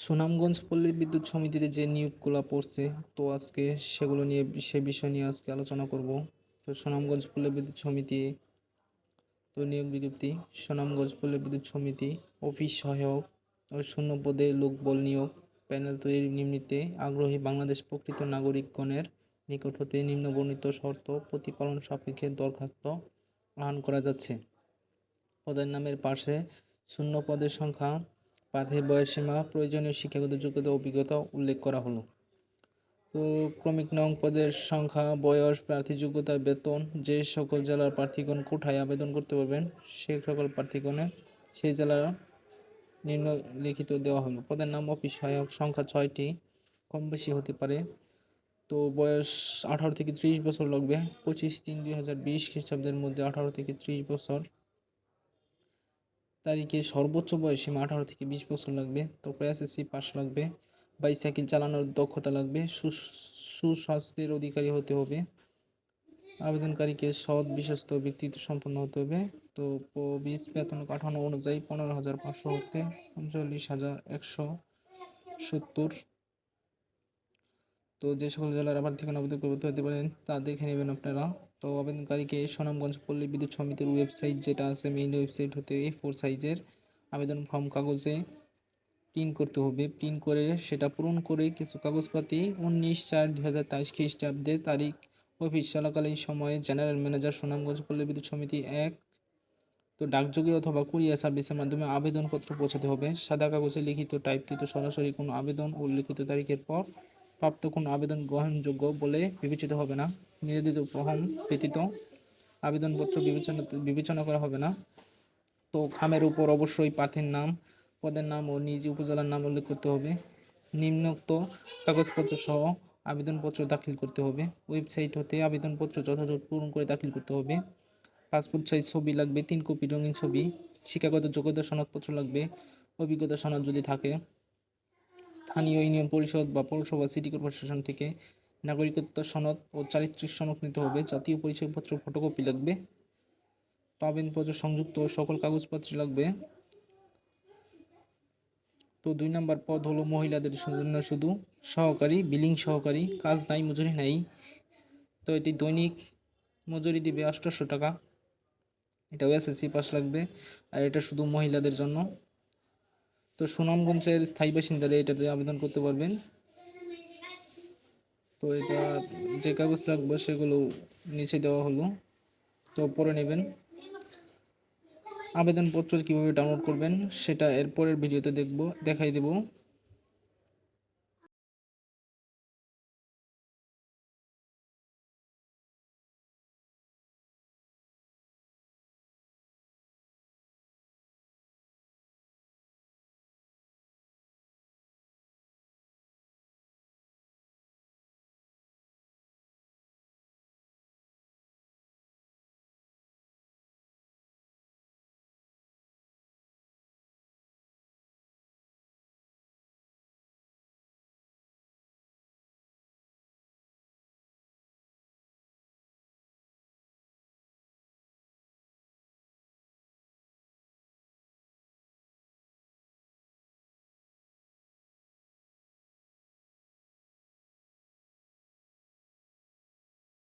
সুনামগঞ্জ পল্লী বিদ্যুৎ সমিতিতে যে নিয়োগগুলো পড়ছে, তো আজকে সেগুলো নিয়ে, সে বিষয় নিয়ে আজকে আলোচনা করব। তো সুনামগঞ্জ পল্লী বিদ্যুৎ সমিতি, তো নিয়োগ বিজ্ঞপ্তি, সুনামগঞ্জ পল্লী বিদ্যুৎ সমিতি, অফিস সহায়ক ও শূন্য পদে লোকবল নিয়োগ, প্যানেল তৈরির নিমিত্তে আগ্রহী বাংলাদেশ প্রকৃত নাগরিকগণের নিকট হতে নিম্নবর্ণিত শর্ত প্রতিপালন সাপেক্ষে দরখাস্ত আহ্বান করা যাচ্ছে। পদের নামের পাশে শূন্য পদের সংখ্যা প্রার্থীর বয়সসীমা প্রয়োজনীয় শিক্ষাগত যোগ্যতা, অভিজ্ঞতা উল্লেখ করা হলো। তো ক্রমিক নং পদের সংখ্যা, বয়স, প্রার্থী যোগ্যতা, বেতন, যে সকল জেলার প্রার্থীগণ কোঠায় আবেদন করতে পারবেন, সে সকল প্রার্থীগণের সেই জেলার নিম্নলিখিত দেওয়া হলো। পদের নাম অফিস সহায়ক, সংখ্যা ছয়টি কম বেশি হতে পারে। তো বয়স আঠারো থেকে ত্রিশ বছর লাগবে, পঁচিশ তিন দুই হাজার বিশ খ্রিস্টাব্দের মধ্যে আঠারো থেকে ত্রিশ বছর। তারিখে সর্বোচ্চ বয়সে আঠারো থেকে বিশ বছর লাগবে, তারপরে এসএসসি পাস লাগবে বাইসাইকেল চালানোর দক্ষতা লাগবে সুস্বাস্থ্যের অধিকারী হতে হবে, আবেদনকারীকে সৎ, বিশ্বস্ত ব্যক্তিত্ব সম্পন্ন হতে হবে, তো বিশ বেতন কাঠামো অনুযায়ী পনেরো হাজার পাঁচশো হতে পঞ্চল্লিশ হাজার একশো সত্তর তো যে সকল জেলার আবার ঠিকানা আবেদন করতে হতে পারেন তা দেখে নেবেন আপনারা। তো আবেদনকারীকে সুনামগঞ্জ পল্লী বিদ্যুৎ সমিতির ওয়েবসাইট যেটা আছে মেইন ওয়েবসাইট হতে এ ফোর সাইজের আবেদন ফর্ম কাগজে প্রিন্ট করতে হবে। প্রিন্ট করে সেটা পূরণ করে কিছু কাগজপাতি উনিশ চার দু হাজার তেইশ খ্রিস্টাব্দে তারিখ অফিস চলাকালীন সময়ে জেনারেল ম্যানেজার সুনামগঞ্জ পল্লী বিদ্যুৎ সমিতি এক তো ডাকযোগে অথবা কুরিয়ার সার্ভিসের মাধ্যমে আবেদনপত্র পৌঁছাতে হবে। সাদা কাগজে লিখিত টাইপকৃত সরাসরি কোনো আবেদন উল্লিখিত তারিখের পর প্রাপ্ত কোনো আবেদন গ্রহণযোগ্য বলে বিবেচিত হবে না। নিবেদিত ফর্ম ব্যতীত আবেদনপত্র বিবেচনা বিবেচনা করা হবে না। তো খামের উপর অবশ্যই প্রার্থীর নাম, পদের নাম ও নিজ উপজেলার নাম উল্লেখ করতে হবে। নিম্নোক্ত কাগজপত্র সহ আবেদনপত্র দাখিল করতে হবে। ওয়েবসাইট হতে আবেদনপত্র যথাযথ পূরণ করে দাখিল করতে হবে। পাসপোর্ট সাইজ ছবি লাগবে, তিন কপি রঙিন ছবি, শিক্ষাগত যোগ্যতা সনদপত্র লাগবে, অভিজ্ঞতা সনদ যদি থাকে স্থানীয় ইউনিয়ন পরিষদ বা পৌরসভা, সিটি কর্পোরেশন থেকে নাগরিকত্ব সনদ ও চারিত্রিক সনদ নিতে হবে। জাতীয় পরিচয়পত্র, ফটোকপি লাগবে। পাবেন আবেদনপত্র সংযুক্ত সকল কাগজপত্র লাগবে। তো দুই নম্বর পদ হলো মহিলাদের জন্য শুধু সহকারী, বিলিং সহকারী। কাজ নাই, মজুরি নাই। তো এটি দৈনিক মজুরি দিবে আটশোশো টাকা। এটাও এসএসসি পাস লাগবে। আর এটা শুধু মহিলাদের জন্য। তো সুনামগঞ্জের স্থায়ী বাসিন্দারা এটাতে আবেদন করতে পারবেন। তো এটা যে কাগজ লাগবে সেগুলো নিচে দেওয়া হলো। তো পরে নেবেন। আবেদনপত্র কীভাবে ডাউনলোড করবেন সেটা এরপরের ভিডিওতে দেখব, দেখাই দেব।